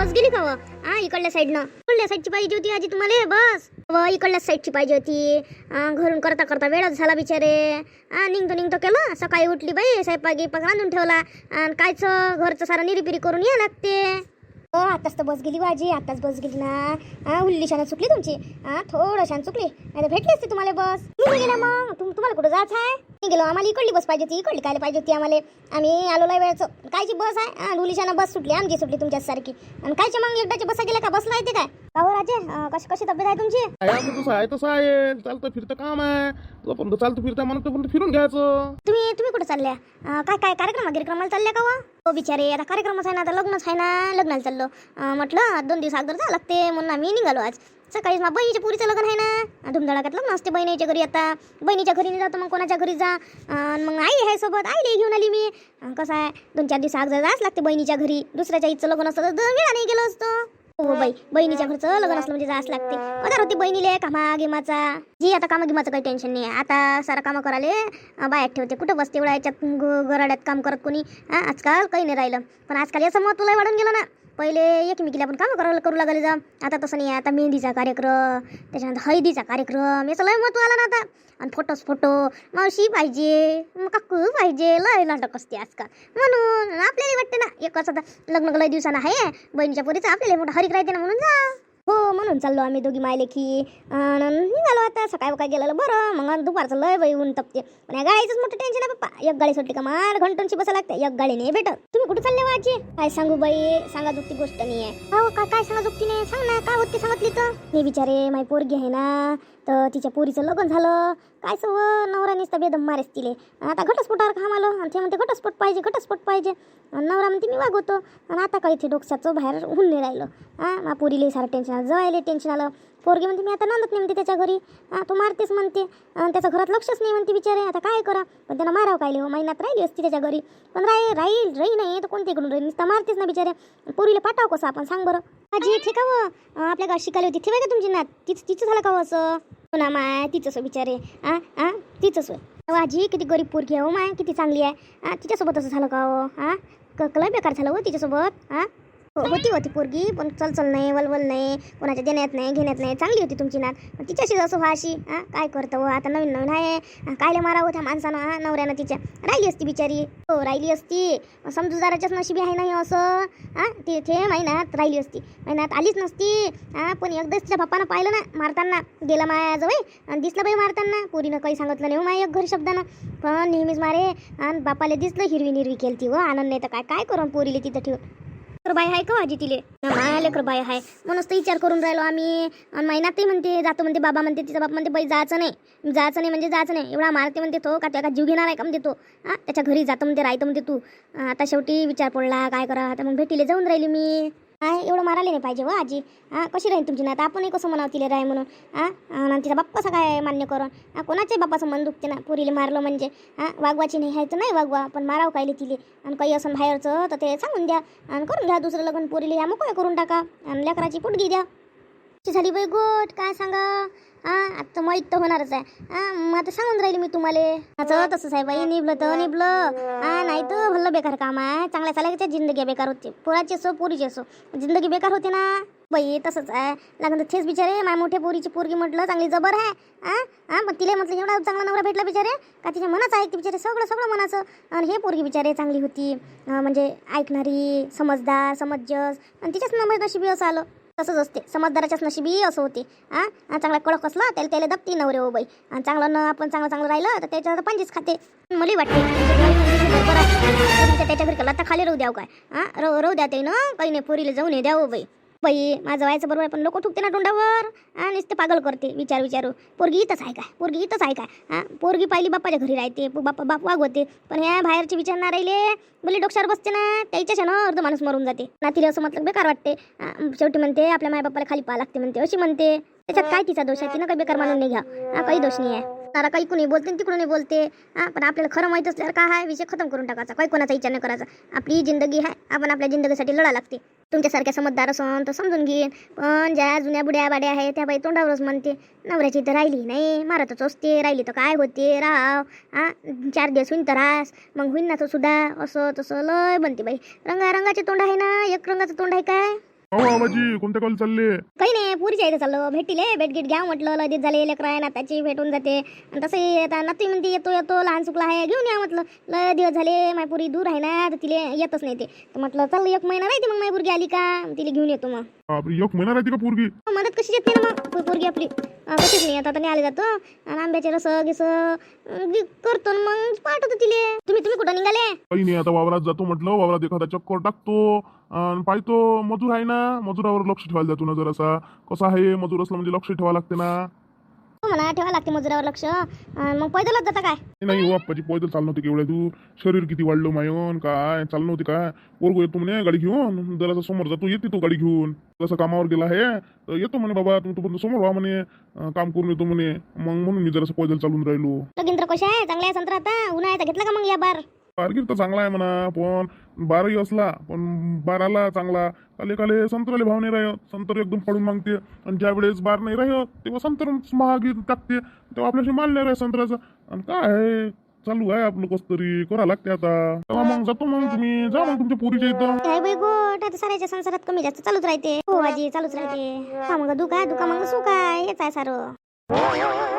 बस गेली का हा इकडल्या साईडनं इकडल्या साईडची पाहिजे होती आजी तुम्हाला बस. व इकडल्या साईडची पाहिजे होती. घरून करता करता वेळच झाला बिचारे. हा निघतो निघतो केलं. सकाळी उठली बाई स्वयंपाक पग रांधून ठेवला. आणि कायचं घरचं सारं निरीपिरी करून या लागते. हो आताच तर बस गेली बाजी आताच बस गेली ना. हा उल्ली शान चुकली तुमची. हा थोडं शान चुकली. नाही तर भेटली असते तुम्हाला बस. गेला मग. तुम तुम्हाला कुठं जायचं आहे गेलो आम्हाला इकडली बस पाहिजे होती इकडली काय पाहिजे होती आम्हाला. आम्ही आलो लय वेळचं. कायची बस आहे? उल्लीशानं बस सुटली आमची सुटली तुमच्यासारखी. आणि कायचे मग एकदाची बसा गेल्या का? बसला येते काय? का हो राजे कशी कशी तब्येत आहे तुमची? आहे आता तसं आहे तसं आहे. चालतं फिरतं काम आहे. जोपर्यंत चालतं फिरतं म्हणत तोपर्यंत फिरून घ्यायचं? तुम्ही तुम्ही कुठे चालल्या? काय काय कार्यक्रम कार्यक्रमाला चालल्या का हो बिचारे आता कार्यक्रमच आहे ना आता लग्नच आहे ना लग्नाला चाललो. म्हटलं दोन दिवस अगोदर जा लागते म्हणून आम्ही निघालो आज. सकाळी माझ्या बहिणीच्या पुरीचं लग्न आहे ना? धुमधडाक्यात लग्न असते बहिणीच्या घरी आता. बहिणीच्या घरी नाही जातो मग कोणाच्या घरी जा? अन् मग आई आहे सोबत. आईला घेऊन आली मी. कसं आहे? दोन चार दिवस अगोदर जाच लागते बहिणीच्या घरी. दुसऱ्याच्या इथचं लग्न असतं तर वेळा नाही गेलो असतो. हो बाई बहिणीच्या घरचं लग्न असलं म्हणजे जास लागते. पगार होती बहिणीले कामा गिमाचा जी आता कामा गिमाचं काही टेन्शन नाही. आता सारा कामं कराले बाहेर ठेवते. कुठं बसते एवढ्या याच्यात? गराड्यात काम करत कोणी? आजकाल काही नाही राहिलं. पण आजकाल याचं महत्त्व लय वाढून गेलं ना. पहिले एकमेकीला आपण कामं करायला करू लागले जा. आता तसं नाही आता मेहंदीचा कार्यक्रम त्याच्यानंतर हळदीचा कार्यक्रम याचं लय महत्त्व आलं ना आता. आणि फोटोच फोटो मावशी पाहिजे मग काकू पाहिजे लय नाटक असते आजकाल. म्हणून आपल्याला वाटते ना एकच आता लग्न लय दिवसानं आहे बहिणीच्या पोरीचं आपल्याला मोठं हरिक राहते ना म्हणून जा. हो म्हणून चाललो आम्ही दोघी मायले की निघालो आता. सकाळ काय गेलेलं बरं. मग दुपारचं लय बाई ऊन तपते. पण या गाडीचंच मोठं टेन्शन आहे पप्पा. एक गाडी सुटली का मार घंटोनची बसा लागते. एक गाडी नाही भेटत. तुम्ही कुठे चालले हो वाची काय सांगू बाई? सांगा जुकती गोष्ट नाही आहे हो काय काय सांगा जुकती नाही सांग ना. काय होती सांगितली तर? मी बिचारे माई पोरगी आहे ना तर तिच्या पोरीचं लग्न झालं. काय सव नवऱ्यानेच तर बेदम मारेस तिले. आता घटस्फोटावर काम आलं आणि ते म्हणते घटस्फोट पाहिजे घटस्फोट पाहिजे. आणि नवरा म्हणते मी वागवतो. आणि आता काही ते डोक्याचं बाहेर होऊन नाही राहिलं. हा मा पोरीले सारं टेन्शन आलं. जवायले टेन्शन आलं. पोरगी म्हणते मी आता नांदत नाही म्हणते त्याच्या घरी. हा तो मारतेच म्हणते. आणि त्याचं घरात लक्षच नाही म्हणते बिचारे. आता काय करा? पण त्यांना मारावं काय हो? महिन्यात राहिली असती त्याच्या घरी. पण राही राहील राही नाही. तर कोणते इकडून राहील? नुसतं मारतेच ना बिचारे. पोरीला पाठव कसं? आपण सांग बरं. आजी ठीक आहे आपल्या गाव शिकायला होती. ठेवाय का तुमची नात? तिचं तिचं झालं का हो असं? हो ना माय तिचंच बिचारे आ आ तिचंच होय आजी किती गरीब पोरगी आहे हो माय किती चांगली आहे. तिच्यासोबत असं झालं का हो? आ क लय बेकार झालं हो तिच्यासोबत? आ? हो होती होती पोरगी पण चलचल नाही वलवल नाही कोणाच्या देण्यात नाही घेण्यात नाही. चांगली होती तुमची नात. पण तिच्याशी जसं व्हाशी हा काय करतं हो? आता नवीन नवीन आहे. कायले मारावं त्या माणसानं हा नवऱ्यानं तिच्या. राहिली असती बिचारी. हो राहिली असती. समजूदाराच्याच नशिबी आहे नाही असं? हा ते महिन्यात राहिली असती. महिन्यात आलीच नसती. हा पण एकदाच तिच्या बापानं पाहिलं ना मारताना गेला मायाजवळ आणि दिसलं बाई मारताना. पोरीनं काही सांगितलं नाही हो माया एक घरी शब्दानं. पण नेहमीच मारे आणि बापाला दिसलं हिरवी निरवी केलती व आनंद नाही तर काय काय करून पोरीले तिथं ठेवून? लेकर बाई आहे का भाजी तिले? माया लेकर बाई आहे म्हणूनच तर विचार करून राहिलो आम्ही. आणि महिन्यातही म्हणते जातो म्हणते बाबा म्हणते तिचा बाप म्हणते बाई जायचं नाही. जायचं नाही म्हणजे जायचं नाही. एवढा मारते म्हणते तो का त्या का जीव घेणार आहे का म्हणते तो. हा त्याच्या घरी जातो म्हणते राहतो म्हणते तू. आता शेवटी विचार पडला काय करा आता मग भेटीले जाऊन राहिली मी. काय एवढं मारायला नाही पाहिजे व आजी. हां कशी राहील तुमची नात? आपणही कसं म्हणावं तिला राय म्हणून? हा आणि तिचा बाप्पा काय मान्य करून? हा कोणाच्याही बाप्पाचं मन दुखते ना पुरीला मारलं म्हणजे? हा वागवाची नाही आहे तर नाही वागवा पण मारावं कायले तिले? आणि काही असं बाहेरचं तर ते सांगून द्या. आणि करून घ्या दुसरं लग्न पुरीला या मोकळं करून टाका? आणि लेकराची पुटगी द्या. झाली बाई गोट? काय सांगा? हा आता माहीत तर होणारच आहे. हा मग आता सांगून राहिली मी तुम्हाला. आता तसंच आहे निभलं तर निभलं. हा नाही तर भल्लं बेकार काम आहे. चांगल्या चालायच्या जिंदगी बेकार होते. पोराची असो पोरीची असो. जिंदगी बेकार होते ना. बाई तसंच आहे. लागलं तेच बिचारे माय मोठ्या पोरीची पोरगी म्हटलं चांगली जबर आहे. हा हा मग तिला म्हटलं एवढा चांगला नवरा भेटला बिचारे. का तिच्या मनाचं ऐकते बिचारे सगळं सगळं मनाचं. आणि हे पोरगी बिचारे चांगली होती. म्हणजे ऐकणारी समजदार समजस. आणि तिच्याच नंबर नशिबी असं आलं. तसंच असते समजदाराच्याच नशिबी असं होते हा आणि चांगला कडक असला त्याला त्याला दपती नवरे हो बाई आणि चांगलं न आपण चांगलं चांगलं राहिलं तर त्याच्यावर पंजीच खाते मला वाटते त्याच्या घरी कला आता खाली राहू द्याव काय हा राहू राहू द्या ते ना काही नाही पोरीला जाऊन ये द्यावं बाई बाई माझं व्हायचं बरोबर पण लोक ठुकते ना तोंडावर. हा नुसते पागल करते. विचार विचारू. पोरगी इथंच आहे काय पोरगी इथंच आहे काय हा पोरगी पाहिली बाप्पाच्या घरी राहते. बाप्पा बाप वागवते पण ह्या बाहेरचे विचार ना राहिले बोले डोक्यावर बसते ना त्याच्या ना अर्ध माणूस मरून जाते. ना तिला असं म्हटलं बेकार वाटते. शेवटी म्हणते आपल्या मायबाप्पाला खाली पाहा लागते म्हणते अशी म्हणते. त्याच्यात काय तिचा दोष आहे? तिनं काही बेकार मानून नाही घ्या. काही दोष नाही आहे. तारा काही कुणी बोलते आणि तिकडून बोलते. हा पण आपल्याला खरं माहीत असल्यावर काय आहे विषय खतम करून टाकायचा? काही कोणाचा विचार नाही करायचा. आपली जिंदगी आहे आपण आपल्या जिंदगीसाठी लढा लागते. तुमच्यासारख्या समजदार असून तर समजून घेईन. पण ज्या जुन्या बुड्या बाड्या आहेत त्या बाई तोंडावरच म्हणते नवऱ्याची तर राहिली नाही मारतच असते राहिली तर काय होते राहाव हा चार दिवस होईन तर रास मग होईन ना तो सुद्धा. असं तसं लय बनते बाई. रंगारंगाचे तोंड आहे ना एक रंगाचं तोंड आहे काय? कोणत्या कॉल चालले? काही नाही पुरीच्या इथे चाललो. भेटीले भेट गीट घ्या म्हटलं लगेच झाले लेकरं आहे नाताची भेटून जाते. आणि तसंही आता नाती म्हणते येतो येतो लहान चुकला आहे घेऊन या म्हटलं. लय दिवस झाले माय पुरी दूर आहे ना तर तिला येतच नाही ते. तर म्हटलं चल एक महिना राहते मग माय पुरगी आली का? तिला घेऊन येतो मग. एक महिना राहते का पोरगी? हो, मदत कशी येत नाही ना मग? पोरगी आपली. कशीच नाही आता तर आले जातो. आणि आंब्याचे रस गिस करतो मग पाठवतो तिले. तुम्ही तुम्ही कुठं निघाले? काही नाही आता वावरात जातो म्हटलं वावरात एखादा चक्कर टाकतो. आणि पाहतो मजूर आहे ना मजुरावर लक्ष ठेवायला जातो ना जरासा. कसं आहे मजूर असलं म्हणजे लक्ष ठेवावं लागते ना. म्हणा ठेवा लागते मजुरावर लक्ष. अन् मग पैदलच जाता काय? नाही हो आप्पाची पैदल चाललं नव्हते केवढ्या तू शरीर किती वाढलं मायन काय? चाललं नव्हते काय? पोरगो येतो म्हणे गाडी घेऊन. जरासा समोर जातो येते तो गाडी घेऊन. जसं कामावर गेला आहे तर येतो म्हणे बाबा तू तू समोर व्हा म्हणे. अं, काम करून येतो म्हणे. मग म्हणून मी जरासं पैदल चालून राहिलो. लगीन तर कशा आहे? चांगला आहे संत्रा आता. उन्हाळ्याचा घेतला का मग या बार? कारकीर्द तर चांगला आहे म्हणा पण बाराही असला पण बाराला चांगला. काले काले संत्राले भाव नाही राहत. संतर एकदम पडून मागते. आणि ज्या वेळेस बार नाही राहत तेव्हा संतर महाग टाकते. तेव्हा आपल्याशी माल नाही राहत संत्र्याचं आणि काय आहे? चालू आहे आपलं कस तरी करा लागते आता. तेव्हा मग जातो मग तुम्ही. जा मग तुमच्या पोरीच्या इथं. काय बाई गोट आता साऱ्याच्या संसारात कमी जास्त चालूच राहते. हो आजी चालूच राहते. हा मग दुखा दुखा मग सुखा. हेच आहे सारं.